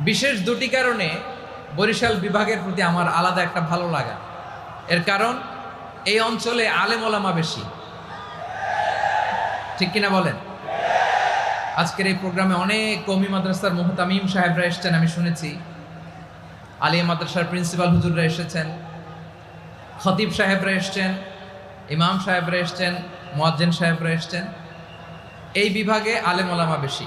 বিশেষ দুটি কারণে বরিশাল বিভাগের প্রতি আমার আলাদা একটা ভালো লাগা। এর কারণ, এই অঞ্চলে আলেম ওলামা বেশি। ঠিক কিনা বলেন? আজকের এই প্রোগ্রামে অনেক কমি মাদ্রাসার মোহতামিম সাহেবরা এসেছেন, আমি শুনেছি। আলিয়া মাদ্রাসার প্রিন্সিপাল হুজুররা এসেছেন। খতিব সাহেবরা এসছেন, ইমাম সাহেবরা এসছেন, মোয়াজ্জেন সাহেবরা এসছেন। এই বিভাগে আলেম ওলামা বেশি।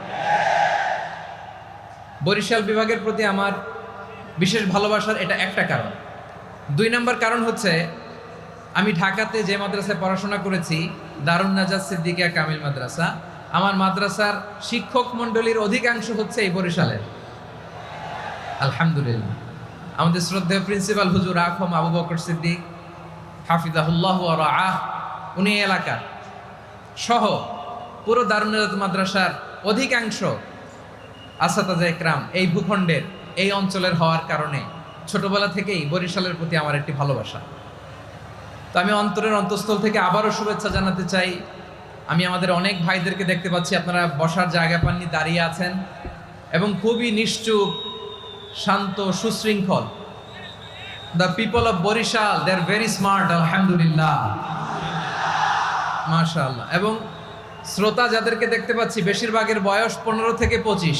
বরিশাল বিভাগের প্রতি আমার বিশেষ ভালোবাসার এটা একটা কারণ। দুই নম্বর কারণ হচ্ছে, আমি ঢাকাতে যে মাদ্রাসায় পড়াশোনা করেছি, দারুণ নাজাদ সিদ্দিকিয়া কামিল মাদ্রাসা, আমার মাদ্রাসার শিক্ষক মণ্ডলীর অধিকাংশ হচ্ছে এই বরিশালের। আলহামদুলিল্লাহ। আমাদের শ্রদ্ধেয় প্রিন্সিপাল হুজুর আখম আবু বকর সিদ্দিক, হাফিজাহুল্লাহ আহ উনি এলাকার। সহ পুরো দারুণ নাজাদ মাদ্রাসার অধিকাংশ আসাতাজা একরাম, এই ভূখণ্ডের, এই অঞ্চলের হওয়ার কারণে ছোটবেলা থেকেই বরিশালের প্রতি আমার একটি ভালোবাসা। তো আমি অন্তরের অন্তঃস্থল থেকে আবারও শুভেচ্ছা জানাতে চাই। আমি আমাদের অনেক ভাইদেরকে দেখতে পাচ্ছি, আপনারা বসার জায়গা পাননি, দাঁড়িয়ে আছেন। এবং খুবই নিশ্চুপ, শান্ত, সুশৃঙ্খল। The people of Barisal they are very smart আলহামদুলিল্লাহ। মাশাআল্লাহ। এবং শ্রোতা যাদেরকে দেখতে পাচ্ছি, বেশিরভাগের বয়স পনেরো থেকে পঁচিশ।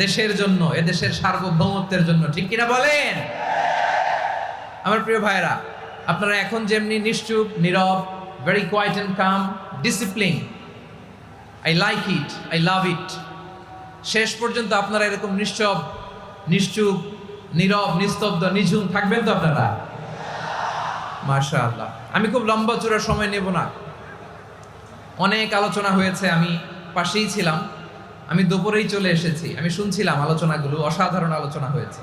দেশের জন্য, এদেশের সার্বভৌমত্বের জন্য, ঠিক কিনা বলেন? আমার প্রিয় ভাইরা আপনারা এখন যেমনি নিশ্চুপ, নীরব very quiet and calm discipline I like it I love it শেষ পর্যন্ত আপনারা এরকম নিশ্চব, নিশ্চুপ, নীরব, নিস্তব্ধ, নিঝুম থাকবেন তো আপনারা? মাশা আল্লাহ আমি খুব লম্বা চূড়া সময় নেব না। অনেক আলোচনা হয়েছে, আমি পাশেই ছিলাম। আমি দুপুরেই চলে এসেছি। আমি শুনছিলাম আলোচনাগুলো, অসাধারণ আলোচনা হয়েছে।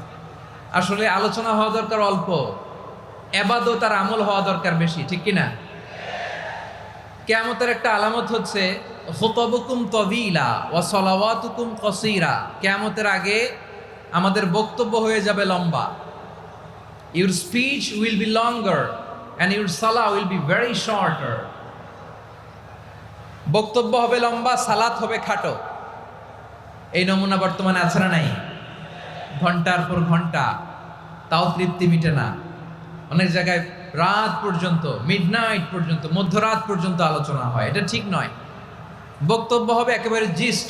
আসলে আলোচনা হওয়া দরকার অল্প। এবাদও তার আমল হওয়া দরকার বেশি, ঠিক কিনা? কেয়ামতের একটা আলামত হচ্ছে, হোতবুকুম তবিলা ও সলাওয়াতুকুম কসিরা। কেয়ামতের আগে আমাদের বক্তব্য হয়ে যাবে লম্বা। Your speech will be longer and your সালা উইল বি ভেরি শর্টার বক্তব্য হবে লম্বা, সালাত হবে খাটো। এই নমুনা বর্তমানে আছে না নাই? ঘণ্টার পর ঘণ্টা, তাও তৃপ্তি মিটে না। অনেক জায়গায় রাত পর্যন্ত মিডনাইট পর্যন্ত, মধ্যরাত পর্যন্ত আলোচনা হয়। এটা ঠিক নয়। বক্তব্য হবে একেবারে gist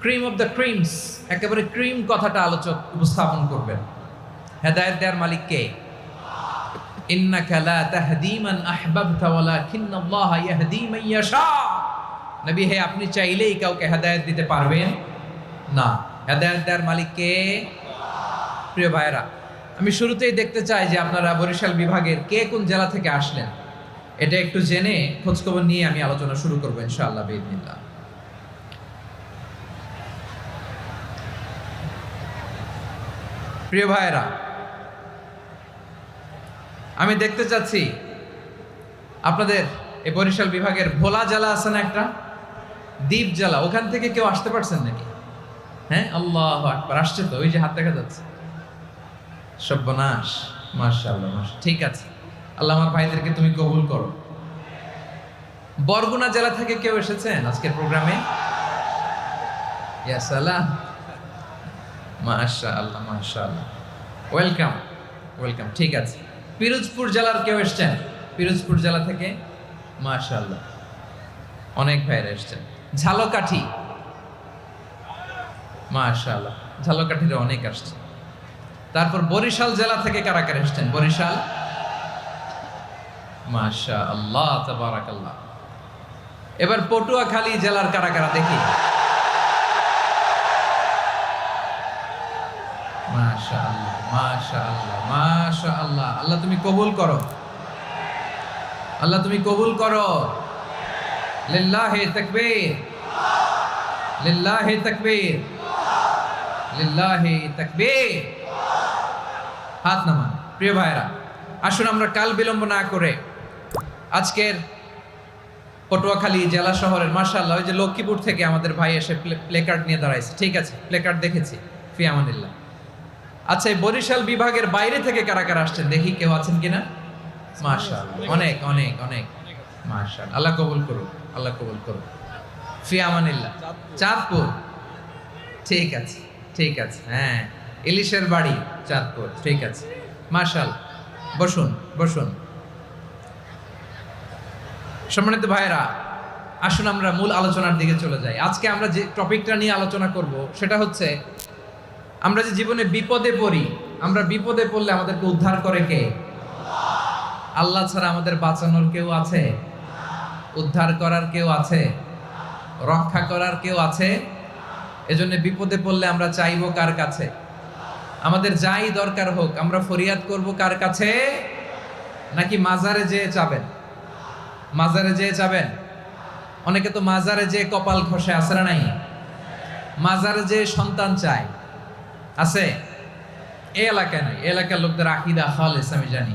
cream of the creams একেবারে ক্রিম কথাটা আলোচক উপস্থাপন করবেন। হেদায়ত দেয়ার মালিক কে? ইন্নাকা লা তাহদি মান আহবাবতা ওয়ালাকিন্নাল্লাহ ইয়াহদি মান ইয়াশা। নবী, হে, আপনি চাইলেই কাউকে হেদায়ত দিতে পারবেন না। হেদায়ত দেওয়ার মালিক কে? প্রিয় ভাইরা আমি শুরুতেই দেখতে চাই যে আপনারা বরিশাল বিভাগের কে কোন জেলা থেকে আসলেন। এটা একটু জেনে খোঁজখবর নিয়ে আমি আলোচনা শুরু করব ইনশাআল্লাহ বিদিনিল্লাহ প্রিয় ভাইরা আমি দেখতে চাচ্ছি আপনাদের এই বরিশাল বিভাগের ভোলা জেলা আছে না একটা? দ্বীপ জ্বালা, ওখান থেকে কেউ আসতে পারছেন নাকি? হ্যাঁ? আল্লাহ আকবার, আসছে তো, ওই যে হাত দেখা যাচ্ছে। সর্বনাশ, মাশাআল্লাহ মাশা ঠিক আছে। আল্লাহ আমার ভাইদেরকে তুমি কবুল করো। বরগুনা জেলা থেকে কেউ এসেছেন আজকের প্রোগ্রামে? ইয়া সালাম। মাশাআল্লাহ মাশাআল্লাহ। ওয়েলকাম ওয়েলকাম, ঠিক আছে। পিরোজপুর জেলার কেউ এসেছেন? পিরোজপুর জেলা থেকে? মাশাআল্লাহ। অনেক ভাইরা এসেছেন। ঝালকাঠি। মাশাআল্লাহ ঝালকাঠির অনেক আসছে। তারপর বরিশাল জেলা থেকে কারা কারা এসেছেন? বরিশাল? মাশা আল্লাহ এবার পটুয়াখালী জেলার কারা কারা দেখি? মাশা আল্লাহ মাশা আল্লাহ মাশা আল্লাহ আল্লাহ তুমি কবুল করো। আল্লাহ তুমি কবুল করো। লিল্লাহে তাকবীর। লিল্লাহে তাকবীর। লিল্লাহে তাকবীর। হাত নামান, প্রিয় ভাইরা আসুন আমরা কাল বিলম্ব না করে আজকের পটুয়াখালী জেলা শহরের মার্শাল্লাহ ওই যে লক্ষ্মীপুর থেকে আমাদের ভাই এসে প্লেকার্ড নিয়ে দাঁড়াইছে। ঠিক আছে, প্লেকার্ড দেখেছি, ফিয়ামানিল্লাহ। আচ্ছা এই বরিশাল বিভাগের বাইরে থেকে কারা কারা আসছেন? দেখি কেউ আছেন কিনা? মার্শাল অনেক অনেক অনেক। মার্শাল আল্লাহ কবুল করুন আল্লাহ কবুল করুন ফিয়ামানিল্লাহ চাঁদপুর ঠিক আছে ঠিক আছে হ্যাঁ। ইলিশের বাড়ি চাঁদপুর ঠিক আছে। মার্শাল বসুন বসুন। সম্মানিত ভাইরা আসুন আমরা মূল আলোচনার দিকে চলে যাই। আজকে আমরা যে টপিকটা নিয়ে আলোচনা করব, সেটা হচ্ছে আমরা যে জীবনে বিপদে পড়ি, আমরা বিপদে পড়লে আমাদেরকে উদ্ধার করে কে? আল্লাহ ছাড়া আমাদের বাঁচানোর কেউ আছে? উদ্ধার করার কেউ আছে? রক্ষা করার কেউ আছে? এজন্য বিপদে পড়লে আমরা চাইব কার কাছে? আমাদের যাই দরকার হোক, আমরা ফরিয়াদ করব কার কাছে? নাকি মাজারে যেয়ে চাবেন? মাজারে যেয়ে চাবেন? অনেকে তো মাজারে যেয়ে কপাল ঘষে আসে না নাই? মাজারে যে সন্তান চায়। আছে? এই এলাকায় এই এলাকার লোকদের আকিদা খালেস, আমি জানি।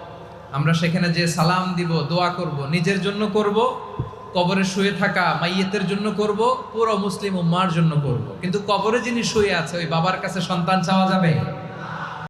আমরা সেখানে যে সালাম দিব, দোয়া করব, নিজের জন্য করব, কবরে শুয়ে থাকা মাইয়েতের জন্য করব, পুরো মুসলিম উম্মার জন্য করব। কিন্তু কবরে যিনি শুয়ে আছে, ওই বাবার কাছে সন্তান চাওয়া যাবে?